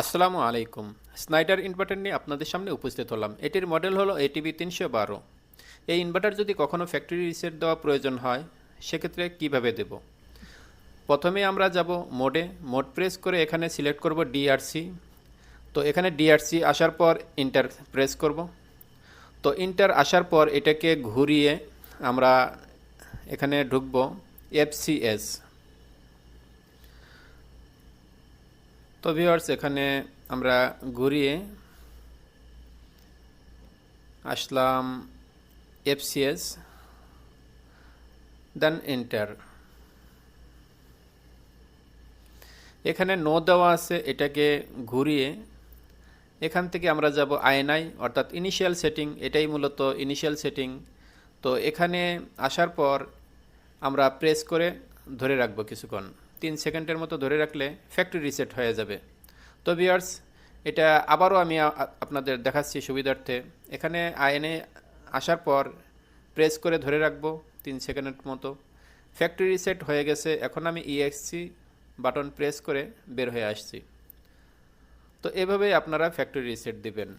আসসালামু আলাইকুম। Snyder inverter নিয়ে আপনাদের সামনে উপস্থিত হলাম। এটির মডেল হলো এটিভি তিনশো বারো। এই ইনভার্টার যদি কখনও ফ্যাক্টরি রিসেট দেওয়া প্রয়োজন হয়, সেক্ষেত্রে কীভাবে দেব? প্রথমে আমরা যাব মোডে মোড প্রেস করে এখানে সিলেক্ট করব ডিআরসি তো এখানে ডিআরসি আসার পর ইন্টার প্রেস করব। তো ইন্টার আসার পর এটাকে ঘুরিয়ে আমরা এখানে ঢুকব এফসিএস তো ভিউয়ার্স এখানে আমরা ঘুরিয়ে আসলাম F C S then enter এখানে নো দেওয়া আছে, এটাকে ঘুরিয়ে এখান থেকে আমরা যাব আইএনআই অর্থাৎ ইনিশিয়াল সেটিং এটাই মূলত ইনিশিয়াল সেটিং তো এখানে আসার পর আমরা প্রেস করে ধরে রাখব কিছুক্ষণ। তিন সেকেন্ডের মতো ধরে রাখলে ফ্যাক্টরি রিসেট হয়ে যাবে। তো বিয়ার্স এটা আবারও আমি আপনাদের দেখাচ্ছি সুবিধার্থে। এখানে আইএনএ আসার পর প্রেস করে ধরে রাখব তিন সেকেন্ডের মতো। ফ্যাক্টরি রিসেট হয়ে গেছে, এখন আমি ইএক্সসি বাটন প্রেস করে বের হয়ে আসছি। তো এভাবেই আপনারা ফ্যাক্টরি রিসেট দিবেন।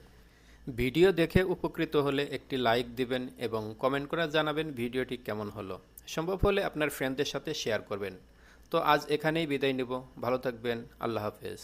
ভিডিও দেখে উপকৃত হলে একটি লাইক দিবেন এবং কমেন্ট করে জানাবেন ভিডিওটি কেমন হলো। সম্ভব হলে আপনার ফ্রেন্ডদের সাথে শেয়ার করবেন। তো আজ এখানেই বিদায় নেব। ভালো থাকবেন। আল্লাহ হাফেজ।